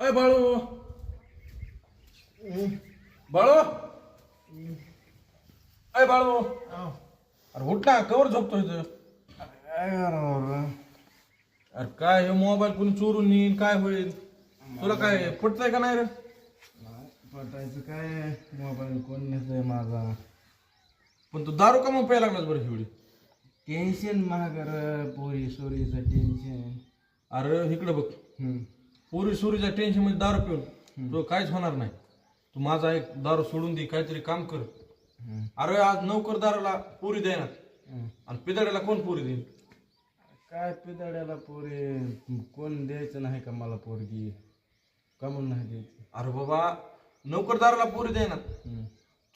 अय बाळू. बाळू. अय बाळू. अरे उठ ना कवर झोपतोय करावं अरे काय हे मोबाईल कोणी चोरून नेईन काय होईल? तुला काय पटतंय का नाही रे? पटायचं काय? मोबाईल कोण नेतोय माझा? पण तू दारू का मग प्यायला लागलास बरं एवढी टेन्शन महागर पोरी सोरीचं टेन्शन अरे इकडे बघ. पोरी सुरीच्या टेन्शनमध्ये दारू पिऊन. तुला काहीच होणार नाही. तू माझा एक दारू सोडून दे काहीतरी काम कर. अरे आज नोकरदाराला पुरी देणार. आणि पिदाड्याला कोण पुरी देईल? काय पिदाड्याला पोरी? कोण द्यायचं नाही का मला पोरगी? कमून नाही द्यायची. अरे बाबा नोकरदाराला पुरी देणार.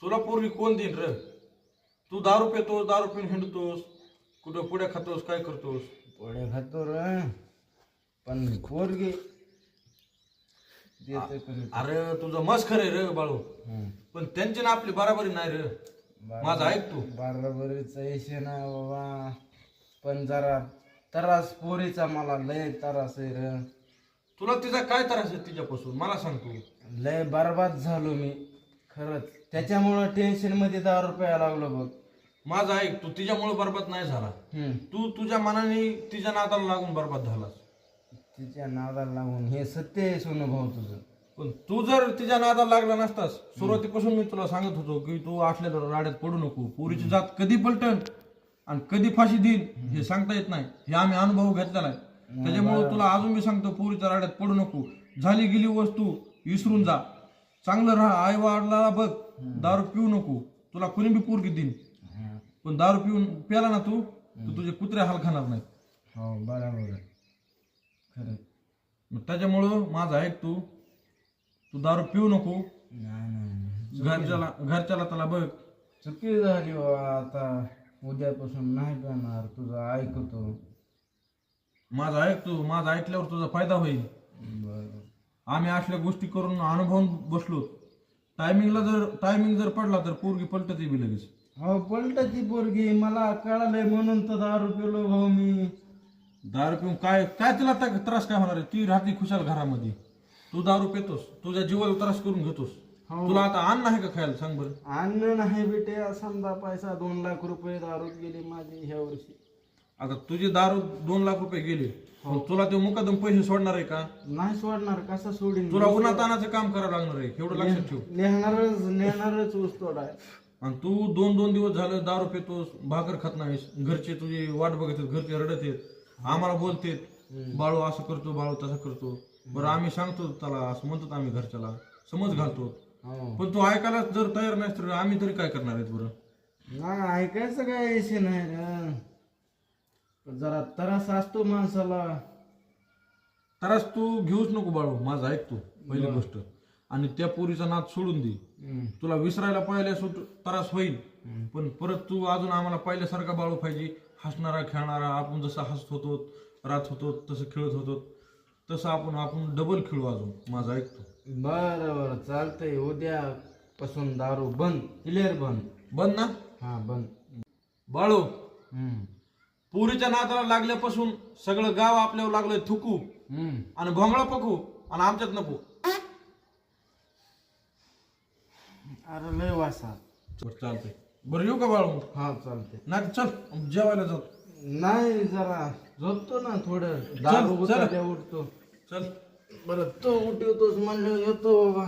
तुला पोरगी कोण देईन रे? तू दारू पितोस दारू पिऊन हिंडतोस कुठं पुढे खातोस काय करतोस? पोळ्या खातो र. पण पोरगी अरे तुझं मस्त खरं आहे रे बाळू. पण त्यांची ना आपली बराबरी नाही रे. माझं ऐक तू. बरोबरीच ऐशे ना बाबा. पण जरा त्रास पोरीचा मला लय त्रास आहे र. तुला तिचा काय त्रास आहे तिच्यापासून? मला सांग तू. लय बरबाद झालो मी. खरंच. त्याच्यामुळं टेन्शनमध्ये दहा रुपया लागलो बघ. माझं ऐक तू तिच्यामुळे बरबाद नाही झाला. हम्म. तू तुझ्या मनाने तिच्या नादाला लागून बरबाद झालास. तिच्या नादाला लागून हे सत्य आहे सोनं भाऊ तुझं. पण तू जर तिच्या नादाला लागला नसतास सुरुवातीपासून मी तुला सांगत होतो की तू असल्या राड्यात पडू नको पुरीची जात कधी पलटन आणि कधी फाशी देईन हे सांगता येत नाही. हे आम्ही अनुभव घेतलेला आहे. त्याच्यामुळे तुला अजून मी सांगतो पुरीच्या राड्यात पडू नको. झाली गेली वस्तू विसरून जा. चांगलं राहा आई वाढला बघ. दारू पिऊ नको. तुला कुणी बी पोरगी देईन. पण दारू पिऊन प्याला ना तू तर तुझे कुत्रे हाल खाणार नाही हो बरोबर खरं मग त्याच्यामुळं माझं ऐक तू. तू दारू पिऊ नको. नाही नाही घरच्याला घरच्याला त्याला बघ. चुकी झाली बाबा आता उद्यापासून नाही करणार. तुझं ऐकतो. माझं ऐक तू. माझं ऐकल्यावर तुझा फायदा होईल. बरं. आम्ही असल्या गोष्टी करून अनुभवून बसलो. टायमिंगला जर टायमिंग जर पडला तर पोरगी पलटते बी लगेच. हो पलटाची पोरगी. मला कळालंय म्हणून तर दारू पिलो भाऊ मी. दारू पिऊन काय काय तिला त्या- त्रास काय होणार आहे? ती राहते खुशाल घरामध्ये. तू दारू पितोस तुझ्या जीवाला त्रास करून घेतोस. हो. तुला आता अन्न आहे का खायला? सांग बरं. अन्न नाही बेटे समजा पैसा दोन लाख रुपये दारू गेली माझी ह्या वर्षी. आता तुझी दारू दोन लाख रुपये गेले. पण तुला ते मुकादम पैसे सोडणार आहे का? नाही सोडणार कसा सोडीन? तुला उन्हातानाचं काम करावं लागणार आहे एवढं लक्षात ठेव. नेहणारच नेहणारच ऊस तोडाय आणि तू दोन दोन दिवस झालं दारू पितोस भाकर खात नाहीस घरचे तुझी वाट बघत आहेत घरचे रडत आहेत. आम्हाला बोलतेत बाळू असं करतो बाळू तसं करतो. बरं आम्ही सांगतो त्याला असं म्हणतो आम्ही घरच्याला समज घालतो. हो. पण तू ऐकायला जर तयार नाहीस तर आम्ही तरी काय करणार आहेत बरं? नाही ऐकायचं काय यायचे नाही जरा त्रास असतो माणसाला. तरच तू घेऊच नको बाळू माझं ऐक तू पहिली गोष्ट. आणि त्या पोरीचा नाद सोडून दे. तुला विसरायला पाहिल्या सुट त्रास होईल. पण परत तू अजून आम्हाला पहिल्यासारखा बाळू पाहिजे. हसणारा खेळणारा आपण जसं हसत होतो राहत होतो तसं खेळत होतो तसं आपण आपण डबल खेळू अजून माझं ऐकतो. बरं बरं चालतंय. उद्या पासून दारू बंद क्लिअर बंद. बंद ना? हा बंद. बाळू हम्म. पुरीच्या नादाला लागल्यापासून सगळं गाव आपल्यावर लागलंय थुकू. हम्म. आणि भोंगळा पकू आणि आमच्यात नको. अरे लय वासा बरं चालतंय. बरं येऊ का बाळू? हा चालतंय. नाही तर चल जेवायला जाऊ. नाही जरा झोपतो ना थोडं. दारू चल. उतरल्या उठतो. चल. बरं तो उठवतोस म्हणलं येतो बाबा.